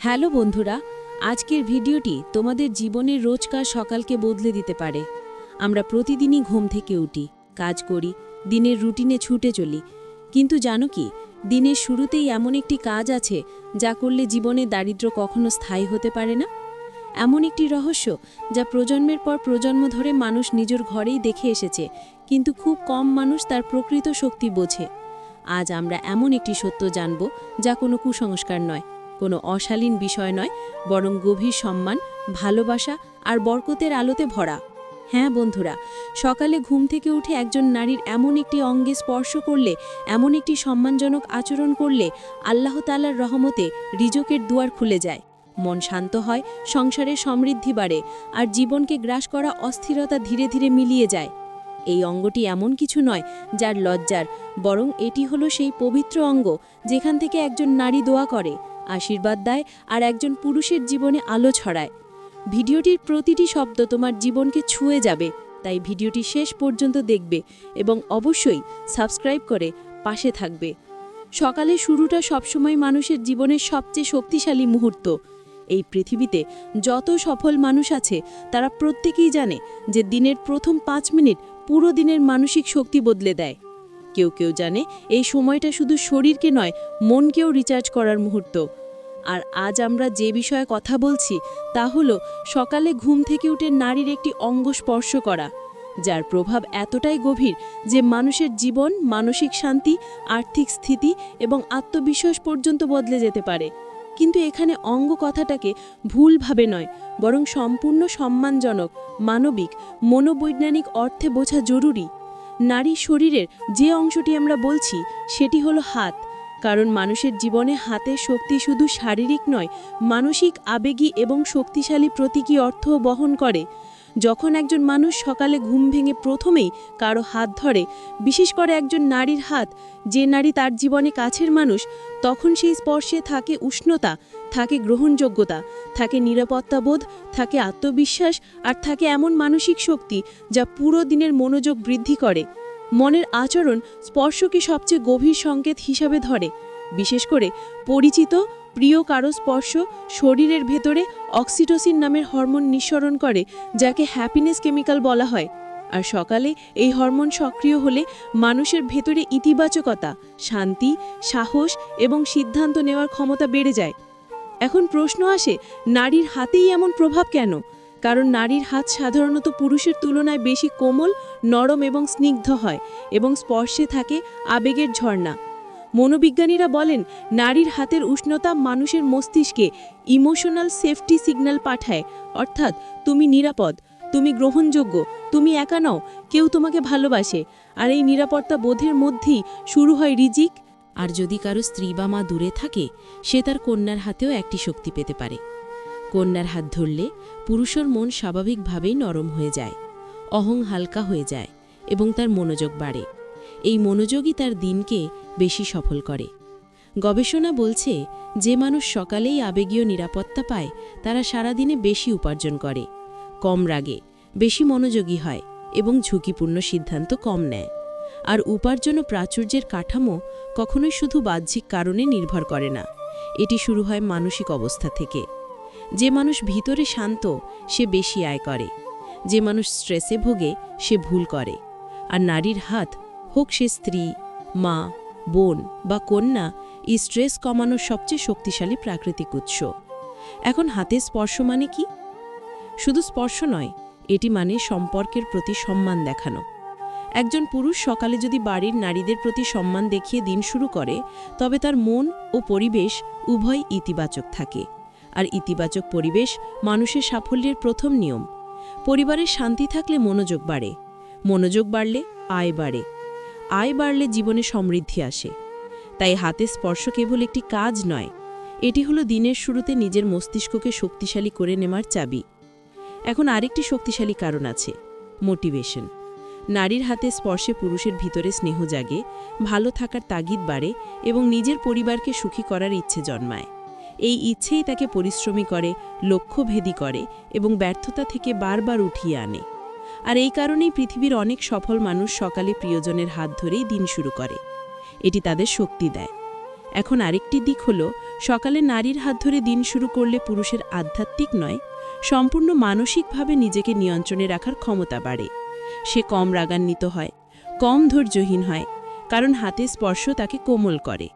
Hello বন্ধুরা, আজকের ভিডিওটি তোমাদের জীবনের রোজকার সকালকে বদলে দিতে পারে। আমরা প্রতিদিনই ঘুম থেকে উঠি, কাজ করি, দিনের রুটিনে ছুটে চলি। কিন্তু জানো কি, দিনের শুরুতেই এমন একটি কাজ আছে যা করলে জীবনে দারিদ্র্য কখনো স্থায়ী হতে পারে না? এমন একটি রহস্য যা প্রজন্মের পর প্রজন্ম ধরে মানুষ নিজের ঘরেই দেখে এসেছে, কিন্তু খুব কম মানুষ তার প্রকৃত শক্তি বোঝে। আজ আমরা এমন একটি সত্য জানব যা কোনো কুসংস্কার নয়। কোনো অশালীন বিষয় নয়, বরং গভীর সম্মান, ভালোবাসা আর বরকতের আলোতে ভরা। হ্যাঁ বন্ধুরা, সকালে ঘুম থেকে উঠে একজন নারীর এমন একটি অঙ্গে স্পর্শ করলে, এমন একটি সম্মানজনক আচরণ করলে আল্লাহ তালার রহমতে রিজকের দুয়ার খুলে যায়। মন শান্ত হয়, সংসারে সমৃদ্ধি বাড়ে আর জীবনকে গ্রাস করা অস্থিরতা ধীরে ধীরে মিলিয়ে যায়। এই অঙ্গটি এমন কিছু নয় যার লজ্জার, বরং এটি হলো সেই পবিত্র অঙ্গ যেখান থেকে একজন নারী দোয়া করে। আশীর্বাদ দেয় আর একজন পুরুষের জীবনে আলো ছড়ায়। ভিডিওটির প্রতিটি শব্দ তোমার জীবনকে ছুঁয়ে যাবে, তাই ভিডিওটি শেষ পর্যন্ত দেখবে এবং অবশ্যই সাবস্ক্রাইব করে পাশে থাকবে। সকালে শুরুটা সবসময় মানুষের জীবনের সবচেয়ে শক্তিশালী মুহূর্ত। এই পৃথিবীতে যত সফল মানুষ আছে, তারা প্রত্যেকেই জানে যে দিনের প্রথম পাঁচ মিনিট পুরো দিনের মানসিক শক্তি বদলে দেয়। কেউ কেউ জানে, এই সময়টা শুধু শরীরকে নয়, মনকেও রিচার্জ করার মুহূর্ত। আর আজ আমরা যে বিষয়ে কথা বলছি, তা হলো সকালে ঘুম থেকে উঠে নারীর একটি অঙ্গ স্পর্শ করা, যার প্রভাব এতটাই গভীর যে মানুষের জীবন, মানসিক শান্তি, আর্থিক স্থিতি এবং আত্মবিশ্বাস পর্যন্ত বদলে যেতে পারে। কিন্তু এখানে অঙ্গ কথাটাকে ভুলভাবে নয়, বরং সম্পূর্ণ সম্মানজনক, মানবিক, মনোবৈজ্ঞানিক অর্থে বোঝা জরুরি। নারী শরীরের যে অংশটি আমরা বলছি, সেটি হলো হাত। কারণ মানুষের জীবনে হাতের শক্তি শুধু শারীরিক নয়, মানসিক আবেগী এবং শক্তিশালী প্রতীকী অর্থ বহন করে। যখন একজন মানুষ সকালে ঘুম ভেঙে প্রথমেই কারও হাত ধরে, বিশেষ করে একজন নারীর হাত, যে নারী তার জীবনে কাছের মানুষ, তখন সেই স্পর্শে থাকে উষ্ণতা থাকে গ্রহণযোগ্যতা, থাকে নিরাপত্তাবোধ, থাকে আত্মবিশ্বাস আর থাকে এমন মানসিক শক্তি যা পুরো দিনের মনোযোগ বৃদ্ধি করে। মনের আচরণ স্পর্শকে সবচেয়ে গভীর সংকেত হিসাবে ধরে। বিশেষ করে পরিচিত, প্রিয় কারও স্পর্শ শরীরের ভেতরে অক্সিটোসিন নামের হরমোন নিঃসরণ করে, যাকে হ্যাপিনেস কেমিক্যাল বলা হয়। আর সকালে এই হরমোন সক্রিয় হলে মানুষের ভেতরে ইতিবাচকতা, শান্তি, সাহস এবং সিদ্ধান্ত নেওয়ার ক্ষমতা বেড়ে যায়। এখন প্রশ্ন আসে, নারীর হাতেই এমন প্রভাব কেন? কারণ নারীর হাত সাধারণত পুরুষের তুলনায় বেশি কোমল, নরম এবং স্নিগ্ধ হয় এবং স্পর্শে থাকে আবেগের ঝর্ণা। মনোবিজ্ঞানীরা বলেন, নারীর হাতের উষ্ণতা মানুষের মস্তিষ্কে ইমোশনাল সেফটি সিগন্যাল পাঠায়। অর্থাৎ, তুমি নিরাপদ, তুমি গ্রহণযোগ্য, তুমি একা নও, কেউ তোমাকে ভালোবাসে। আর এই নিরাপত্তা বোধের মধ্যেই শুরু হয় রিজিক আর যদি কারও স্ত্রী বা মা দূরে থাকে, সে তার কন্যার হাতেও একটি শক্তি পেতে পারে। কন্যার হাত ধরলে পুরুষের মন স্বাভাবিকভাবেই নরম হয়ে যায়, অহং হালকা হয়ে যায় এবং তার মনোযোগ বাড়ে। এই মনোযোগই তার দিনকে বেশি সফল করে। গবেষণা বলছে, যে মানুষ সকালেই আবেগীয় নিরাপত্তা পায়, তারা সারাদিনে বেশি উপার্জন করে, কম রাগে, বেশি মনোযোগী হয় এবং ঝুঁকিপূর্ণ সিদ্ধান্ত কম নেয়। আর উপার্জন প্রাচুর্যের কাঠামো কখনোই শুধু বাহ্যিক কারণে নির্ভর করে না। এটি শুরু হয় মানসিক অবস্থা থেকে। যে মানুষ ভিতরে শান্ত, সে বেশি আয় করে। যে মানুষ স্ট্রেসে ভোগে, সে ভুল করে। আর নারীর হাত, হোক সে স্ত্রী, মা, বোন বা কন্যা, এই স্ট্রেস কমানোর সবচেয়ে শক্তিশালী প্রাকৃতিক উৎস। এখন হাতে স্পর্শ মানে কি? শুধু স্পর্শ নয়, এটি মানে সম্পর্কের প্রতি সম্মান দেখানো। একজন পুরুষ সকালে যদি বাড়ির নারীদের প্রতি সম্মান দেখিয়ে দিন শুরু করে, তবে তার মন ও পরিবেশ উভয় ইতিবাচক থাকে। আর ইতিবাচক পরিবেশ মানুষের সাফল্যের প্রথম নিয়ম। পরিবারের শান্তি থাকলে মনোযোগ বাড়ে। মনোযোগ বাড়লে আয় বাড়ে। আয় বাড়লে জীবনে সমৃদ্ধি আসে। তাই হাতে স্পর্শ কেবল একটি কাজ নয়, এটি হলো দিনের শুরুতে নিজের মস্তিষ্ককে শক্তিশালী করে নেওয়ার চাবি। এখন আরেকটি শক্তিশালী কারণ আছে, মোটিভেশন। নারীর হাতে স্পর্শে পুরুষের ভিতরে স্নেহ জাগে, ভালো থাকার তাগিদ বাড়ে এবং নিজের পরিবারকে সুখী করার ইচ্ছে জন্মায়। এই ইচ্ছেই তাকে পরিশ্রমী করে, লক্ষ্যভেদী করে এবং ব্যর্থতা থেকে বারবার উঠিয়ে আনে। আর এই কারণেই পৃথিবীর অনেক সফল মানুষ সকালে প্রিয়জনের হাত ধরেই দিন শুরু করে। এটি তাদের শক্তি দেয়। এখন আরেকটি দিক হল, সকালে নারীর হাত ধরে দিন শুরু করলে পুরুষের আধ্যাত্মিক নয়, সম্পূর্ণ মানসিকভাবে নিজেকে নিয়ন্ত্রণে রাখার ক্ষমতা বাড়ে। সে কম রাগান্বিত হয়, কম ধৈর্যহীন হয়, কারণ হাতে স্পর্শ তাকে কোমল করে।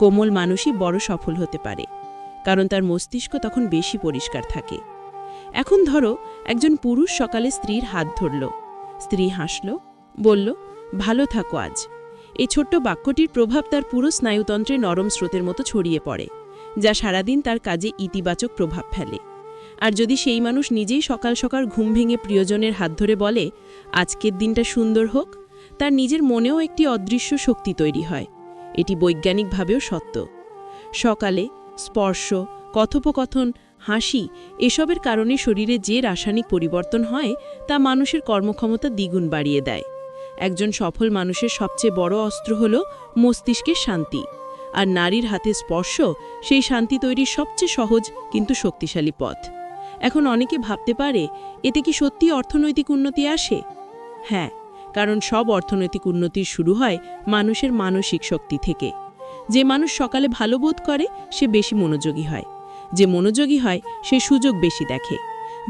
কোমল মানুষই বড় সফল হতে পারে, কারণ তার মস্তিষ্ক তখন বেশি পরিষ্কার থাকে। এখন ধরো, একজন পুরুষ সকালে স্ত্রীর হাত ধরল। স্ত্রী হাসল, বলল, ভালো থাকো আজ। এই ছোট্ট বাক্যটির প্রভাব তার পুরো স্নায়ুতন্ত্রে নরম স্রোতের মতো ছড়িয়ে পড়ে, যা সারাদিন তার কাজে ইতিবাচক প্রভাব ফেলে। আর যদি সেই মানুষ নিজেই সকাল সকাল ঘুম ভেঙে প্রিয়জনের হাত ধরে বলে, আজকের দিনটা সুন্দর হোক, তার নিজের মনেও একটি অদৃশ্য শক্তি তৈরি হয়। এটি বৈজ্ঞানিকভাবেও সত্য। সকালে স্পর্শ, কথোপকথন, হাসি এসবের কারণে শরীরে যে রাসায়নিক পরিবর্তন হয়, তা মানুষের কর্মক্ষমতা দ্বিগুণ বাড়িয়ে দেয়। একজন সফল মানুষের সবচেয়ে বড় অস্ত্র হল মস্তিষ্কের শান্তি। আর নারীর হাতে স্পর্শ, সেই শান্তি তৈরির সবচেয়ে সহজ কিন্তু শক্তিশালী পথ। এখন অনেকে ভাবতে পারে, এতে কি সত্যি অর্থনৈতিক উন্নতি আসে? হ্যাঁ কারণ সব অর্থনৈতিক উন্নতির শুরু হয় মানুষের মানসিক শক্তি থেকে। যে মানুষ সকালে ভালো বোধ করে, সে বেশি মনোযোগী হয়। যে মনোযোগী হয়, সে সুযোগ বেশি দেখে।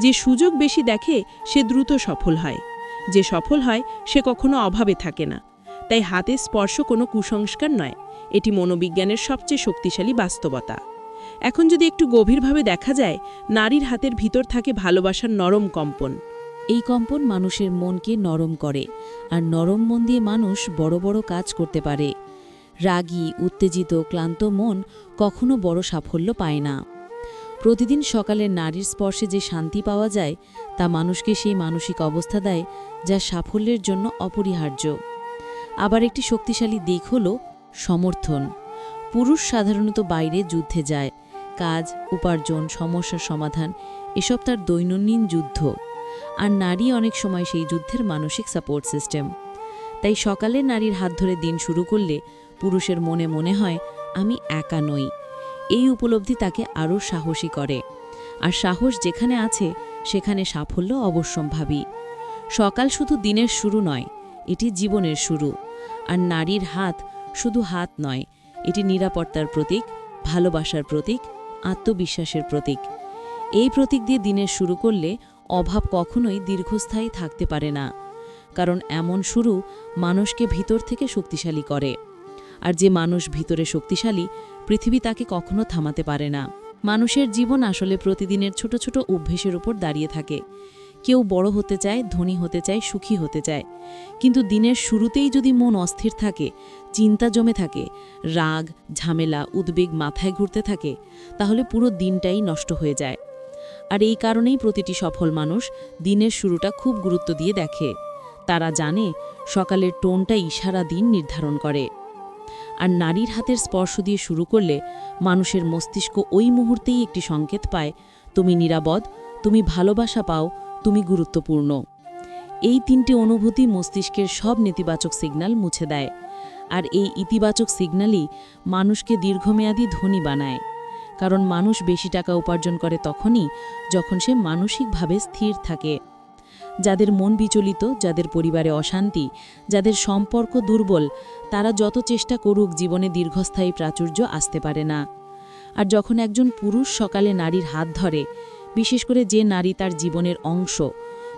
যে সুযোগ বেশি দেখে, সে দ্রুত সফল হয়। যে সফল হয়, সে কখনো অভাবে থাকে না। তাই হাতে স্পর্শ কোনো কুসংস্কার নয়। এটি মনোবিজ্ঞানের সবচেয়ে শক্তিশালী বাস্তবতা। এখন যদি একটু গভীরভাবে দেখা যায়, নারীর হাতের ভিতর থাকে ভালোবাসার নরম কম্পন। এই কম্পন মানুষের মনকে নরম করে, আর নরম মন দিয়ে মানুষ বড় বড় কাজ করতে পারে। রাগী, উত্তেজিত, ক্লান্ত মন কখনো বড় সাফল্য পায় না। প্রতিদিন সকালে নারীর স্পর্শে যে শান্তি পাওয়া যায়, তা মানুষকে সেই মানসিক অবস্থা দেয়, যা সাফল্যের জন্য অপরিহার্য। আবার একটি শক্তিশালী দিক হল সমর্থন। পুরুষ সাধারণত বাইরে যুদ্ধে যায় কাজ, উপার্জন, সমস্যার সমাধান, এসব তার দৈনন্দিন যুদ্ধ। আর নারী অনেক সময় সেই যুদ্ধের মানসিক সাপোর্ট সিস্টেম তাই সকালে নারীর হাত ধরে দিন শুরু করলে পুরুষের মনে মনে হয়, আমি একা নই। এই উপলব্ধি তাকে আরও সাহসী করে। আর সাহস যেখানে আছে, সেখানে সাফল্য অবশ্যম্ভাবী। সকাল শুধু দিনের শুরু নয়, এটি জীবনের শুরু। আর নারীর হাত শুধু হাত নয়, এটি নিরাপত্তার প্রতীক, ভালোবাসার প্রতীক আত্মবিশ্বাসের প্রতীক। এই প্রতীক দিয়ে দিনের শুরু করলে অভাব কখনোই দীর্ঘস্থায়ী থাকতে পারে না। কারণ এমন শুরু মানুষকে ভিতর থেকে শক্তিশালী করে। আর যে মানুষ ভিতরে শক্তিশালী, পৃথিবী তাকে কখনো থামাতে পারে না। মানুষের জীবন আসলে প্রতিদিনের ছোট ছোট অভ্যেসের উপর দাঁড়িয়ে থাকে। কেউ বড় হতে চায়, ধনী হতে চায়, সুখী হতে চায়। কিন্তু দিনের শুরুতেই যদি মন অস্থির থাকে, চিন্তা জমে থাকে, রাগ, ঝামেলা, উদ্বেগ মাথায় ঘুরতে থাকে, তাহলে পুরো দিনটাই নষ্ট হয়ে যায়। আর এই কারণেই প্রতিটি সফল মানুষ দিনের শুরুটা খুব গুরুত্ব দিয়ে দেখে। তারা জানে সকালের টোনটা সারা দিন নির্ধারণ করে। আর নারীর হাতের স্পর্শ দিয়ে শুরু করলে মানুষের মস্তিষ্ক ওই মুহূর্তেই একটি সংকেত পায়, তুমি নিরাপদ, তুমি ভালোবাসা পাও তুমি গুরুত্বপূর্ণ। এই তিনটি অনুভূতি মস্তিষ্কের সব নেতিবাচক সিগন্যাল মুছে দেয়, আর এই ইতিবাচক সিগন্যালই মানুষকে দীর্ঘমেয়াদী ধনী বানায়। কারণ মানুষ বেশি টাকা উপার্জন করে তখনই যখন সে মানসিকভাবে স্থির থাকে। যাদের মন বিচলিত, যাদের পরিবারে অশান্তি, যাদের সম্পর্ক দুর্বল, তারা যত চেষ্টা করুক জীবনে দীর্ঘস্থায়ী প্রাচুর্য আসতে পারে না। আর যখন একজন পুরুষ সকালে নারীর হাত ধরে বিশেষ করে যে নারী তার জীবনের অংশ,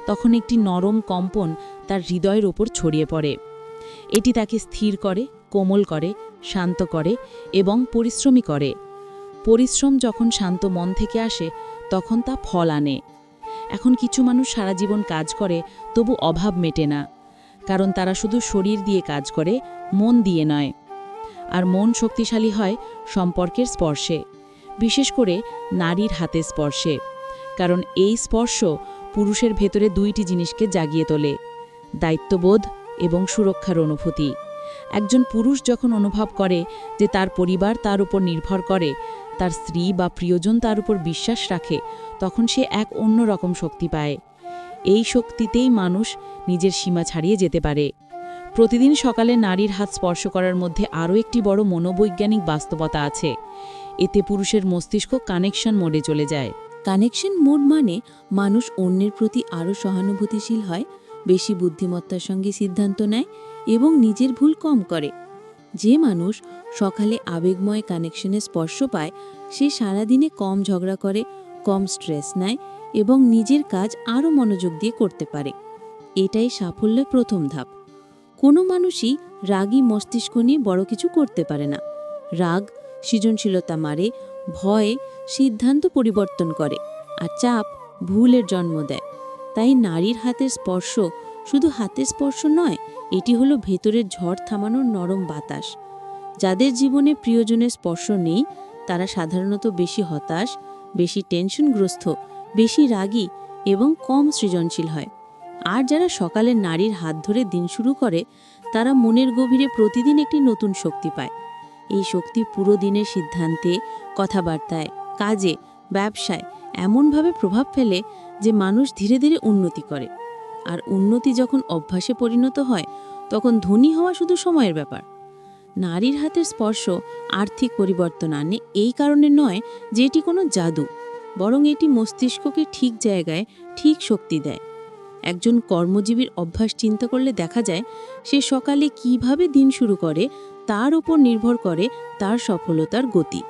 তখন একটি নরম কম্পন তার হৃদয়ের ওপর ছড়িয়ে পড়ে। এটি তাকে স্থির করে, কোমল করে, শান্ত করে এবং পরিশ্রমী করে। পরিশ্রম যখন শান্ত মন থেকে আসে, তখন তা ফল আনে। এখন কিছু মানুষ সারা জীবন কাজ করে, তবু অভাব মেটে না। কারণ তারা শুধু শরীর দিয়ে কাজ করে, মন দিয়ে নয়। আর মন শক্তিশালী হয় সম্পর্কের স্পর্শে, বিশেষ করে নারীর হাতে স্পর্শে। কারণ এই স্পর্শ পুরুষের ভেতরে দুইটি জিনিসকে জাগিয়ে তোলে, দায়িত্ববোধ এবং সুরক্ষার অনুভূতি। একজন পুরুষ যখন অনুভব করে যে তার পরিবার তার উপর নির্ভর করে, তার স্ত্রী বা প্রিয়জন তার উপর বিশ্বাস রাখে, তখন সে এক অন্য রকম শক্তি পায়। এই শক্তিতেই মানুষ নিজের সীমা ছাড়িয়ে যেতে পারে। প্রতিদিন সকালে নারীর হাত স্পর্শ করার মধ্যে আরও একটি বড় মনোবৈজ্ঞানিক বাস্তবতা আছে। এতে পুরুষের মস্তিষ্ক কানেকশন মোডে চলে যায়। কানেকশন মোড মানে মানুষ অন্যের প্রতি আরও সহানুভূতিশীল হয়, বেশি বুদ্ধিমত্তার সঙ্গে সিদ্ধান্ত নেয় এবং নিজের ভুল কম করে। যে মানুষ সকালে আবেগময় কানেকশনে স্পর্শ পায়, সে সারাদিনে কম ঝগড়া করে, কম স্ট্রেস নেয় এবং নিজের কাজ আরও মনোযোগ দিয়ে করতে পারে। এটাই সাফল্যের প্রথম ধাপ। কোনো মানুষই রাগী মস্তিষ্ক নিয়ে বড় কিছু করতে পারে না। রাগ সৃজনশীলতা মারে ভয়ে সিদ্ধান্ত পরিবর্তন করে আর চাপ ভুলের জন্ম দেয়। তাই নারীর হাতের স্পর্শ শুধু হাতের স্পর্শ নয়, এটি হলো ভেতরের ঝড় থামানোর নরম বাতাস। যাদের জীবনে প্রিয়জনের স্পর্শ নেই, তারা সাধারণত বেশি হতাশ, বেশি টেনশনগ্রস্ত, বেশি রাগী এবং কম সৃজনশীল হয়। আর যারা সকালে নারীর হাত ধরে দিন শুরু করে, তারা মনের গভীরে প্রতিদিন একটি নতুন শক্তি পায়। এই শক্তি পুরো দিনের সিদ্ধান্তে, কথাবার্তায়, কাজে, ব্যবসায় এমনভাবে প্রভাব ফেলে যে মানুষ ধীরে ধীরে উন্নতি করে। আর উন্নতি যখন অভ্যাসে পরিণত হয়, তখন ধনী হওয়া শুধু সময়ের ব্যাপার। নারীর হাতের স্পর্শ আর্থিক পরিবর্তন আনে এই কারণে নয় যে এটি কোনো জাদু, বরং এটি মস্তিষ্ককে ঠিক জায়গায় ঠিক শক্তি দেয়। একজন কর্মজীবীর অভ্যাস চিন্তা করলে দেখা যায়, সে সকালে কীভাবে দিন শুরু করে তার উপর নির্ভর করে তার সফলতার গতি।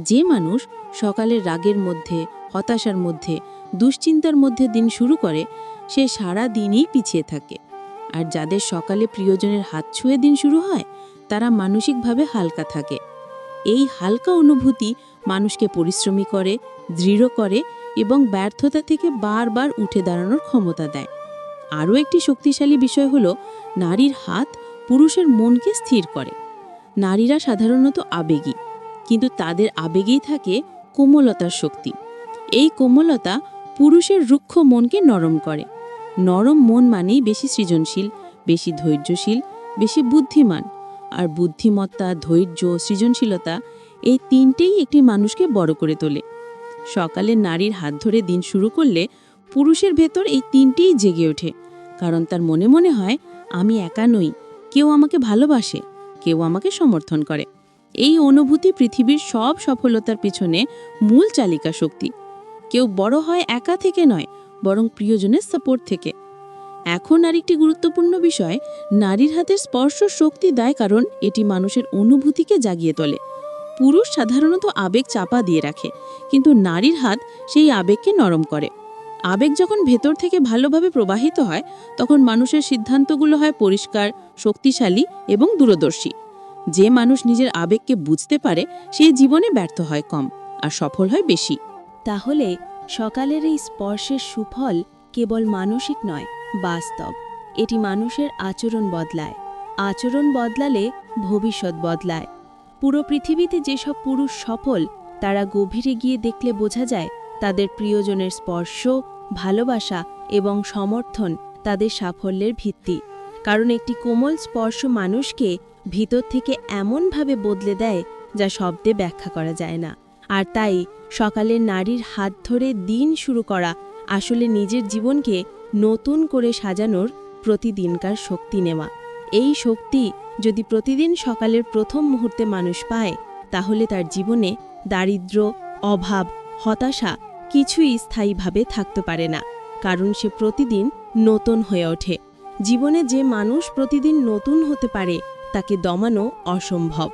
যে মানুষ সকালের রাগের মধ্যে, হতাশার মধ্যে, দুশ্চিন্তার মধ্যে দিন শুরু করে, সে সারা দিনই পিছিয়ে থাকে। আর যাদের সকালে প্রিয়জনের হাত ছুঁয়ে দিন শুরু হয়, তারা মানসিকভাবে হালকা থাকে। এই হালকা অনুভূতি মানুষকে পরিশ্রমী করে, দৃঢ় করে এবং ব্যর্থতা থেকে বারবার উঠে দাঁড়ানোর ক্ষমতা দেয়। আরও একটি শক্তিশালী বিষয় হল, নারীর হাত পুরুষের মনকে স্থির করে। নারীরা সাধারণত আবেগী, কিন্তু তাদের আবেগেই থাকে কোমলতার শক্তি। এই কোমলতা পুরুষের রুক্ষ মনকে নরম করে। নরম মন মানেই বেশি সৃজনশীল, বেশি ধৈর্যশীল, বেশি বুদ্ধিমান। আর বুদ্ধিমত্তা, ধৈর্য, সৃজনশীলতা এই তিনটেই একটি মানুষকে বড় করে তোলে। সকালে নারীর হাত ধরে দিন শুরু করলে পুরুষের ভেতর এই তিনটেই জেগে ওঠে। কারণ তার মনে মনে হয়, আমি একা নই, কেউ আমাকে ভালোবাসে। কেউ আমাকে সমর্থন করে। এই অনুভূতি পৃথিবীর সব সফলতার পিছনে মূল চালিকা শক্তি। কেউ বড় হয় একা থেকে নয়, বরং প্রিয়জনের সাপোর্ট থেকে। এখন আরেকটি গুরুত্বপূর্ণ বিষয়, নারীর হাতের স্পর্শ শক্তি দেয় কারণ এটি মানুষের অনুভূতিকে জাগিয়ে তোলে। পুরুষ সাধারণত আবেগ চাপা দিয়ে রাখে, কিন্তু নারীর হাত সেই আবেগকে নরম করে। আবেগ যখন ভেতর থেকে ভালোভাবে প্রবাহিত হয়, তখন মানুষের সিদ্ধান্তগুলো হয় পরিষ্কার, শক্তিশালী এবং দূরদর্শী। যে মানুষ নিজের আবেগকে বুঝতে পারে, সে জীবনে ব্যর্থ হয় কম আর সফল হয় বেশি। তাহলে সকালের এই স্পর্শের সুফল কেবল মানসিক নয়, বাস্তব। এটি মানুষের আচরণ বদলায়। আচরণ বদলালে ভবিষ্যৎ বদলায়। পুরো পৃথিবীতে যেসব পুরুষ সফল, তারা গভীরে গিয়ে দেখলে বোঝা যায় তাদের প্রিয়জনের স্পর্শ ভালোবাসা এবং সমর্থন তাদের সাফল্যের ভিত্তি। কারণ একটি কোমল স্পর্শ মানুষকে ভিতর থেকে এমনভাবে বদলে দেয় যা শব্দে ব্যাখ্যা করা যায় না। আর তাই সকালে নারীর হাত ধরে দিন শুরু করা আসলে নিজের জীবনকে নতুন করে সাজানোর প্রতিদিনকার শক্তি নেওয়া। এই শক্তি যদি প্রতিদিন সকালের প্রথম মুহূর্তে মানুষ পায়, তাহলে তার জীবনে দারিদ্র, অভাব, হতাশা কিছুই স্থায়ীভাবে থাকতে পারে না, কারণ সে প্রতিদিন নতুন হয়ে ওঠে। জীবনে যে মানুষ প্রতিদিন নতুন হতে পারে, তাকে দমানো অসম্ভব।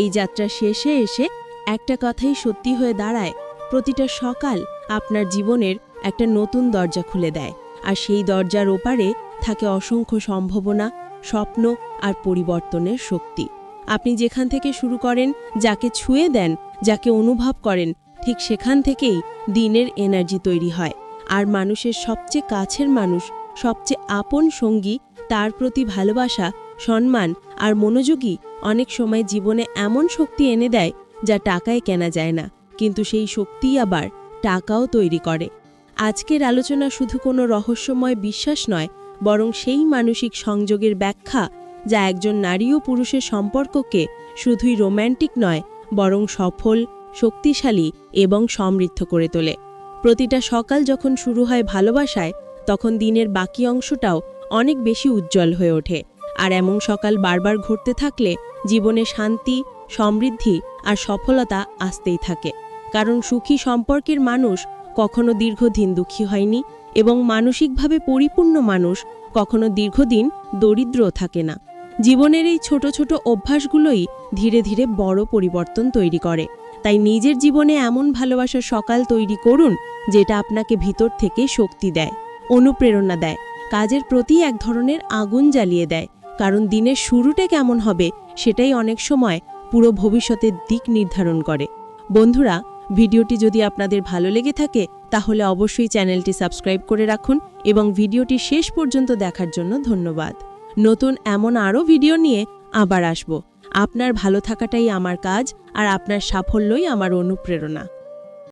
এই যাত্রা শেষে এসে একটা কথাই সত্যি হয়ে দাঁড়ায়, প্রতিটা সকাল আপনার জীবনের একটা নতুন দরজা খুলে দেয়, আর সেই দরজার ওপারে থাকে অসংখ্য সম্ভাবনা, স্বপ্ন আর পরিবর্তনের শক্তি। আপনি যেখান থেকে শুরু করেন, যাকে ছুঁয়ে দেন, যাকে অনুভব করেন ঠিক সেখান থেকেই দিনের এনার্জি তৈরি হয়। আর মানুষের সবচেয়ে কাছের মানুষ, সবচেয়ে আপন সঙ্গী, তার প্রতি ভালোবাসা, সম্মান আর মনোযোগী অনেক সময় জীবনে এমন শক্তি এনে দেয় যা টাকায় কেনা যায় না। কিন্তু সেই শক্তি আবার টাকাও তৈরি করে। আজকের আলোচনা শুধু কোনো রহস্যময় বিশ্বাস নয়, বরং সেই মানসিক সংযোগের ব্যাখ্যা যা একজন নারী ও পুরুষের সম্পর্ককে শুধুই রোম্যান্টিক নয়, বরং সফল শক্তিশালী এবং সমৃদ্ধ করে তোলে। প্রতিটা সকাল যখন শুরু হয় ভালোবাসায়, তখন দিনের বাকি অংশটাও অনেক বেশি উজ্জ্বল হয়ে ওঠে। আর এমন সকাল বারবার ঘটতে থাকলে জীবনে শান্তি, সমৃদ্ধি আর সফলতা আসতেই থাকে। কারণ সুখী সম্পর্কের মানুষ কখনো দীর্ঘদিন দুঃখী হয়নি এবং মানসিকভাবে পরিপূর্ণ মানুষ কখনো দীর্ঘদিন দরিদ্র থাকে না। জীবনের এই ছোট ছোট অভ্যাসগুলোই ধীরে ধীরে বড় পরিবর্তন তৈরি করে। তাই নিজের জীবনে এমন ভালোবাসার সকাল তৈরি করুন, যেটা আপনাকে ভিতর থেকে শক্তি দেয়, অনুপ্রেরণা দেয়, কাজের প্রতি এক ধরনের আগুন জ্বালিয়ে দেয়। কারণ দিনের শুরুটা কেমন হবে, সেটাই অনেক সময় পুরো ভবিষ্যতের দিক নির্ধারণ করে। বন্ধুরা, ভিডিওটি যদি আপনাদের ভালো লেগে থাকে, তাহলে অবশ্যই চ্যানেলটি সাবস্ক্রাইব করে রাখুন এবং ভিডিওটি শেষ পর্যন্ত দেখার জন্য ধন্যবাদ। নতুন এমন আরও ভিডিও নিয়ে আবার আসব। আপনার ভালো থাকাটাই আমার কাজ আর আপনার সাফল্যই আমার অনুপ্রেরণা।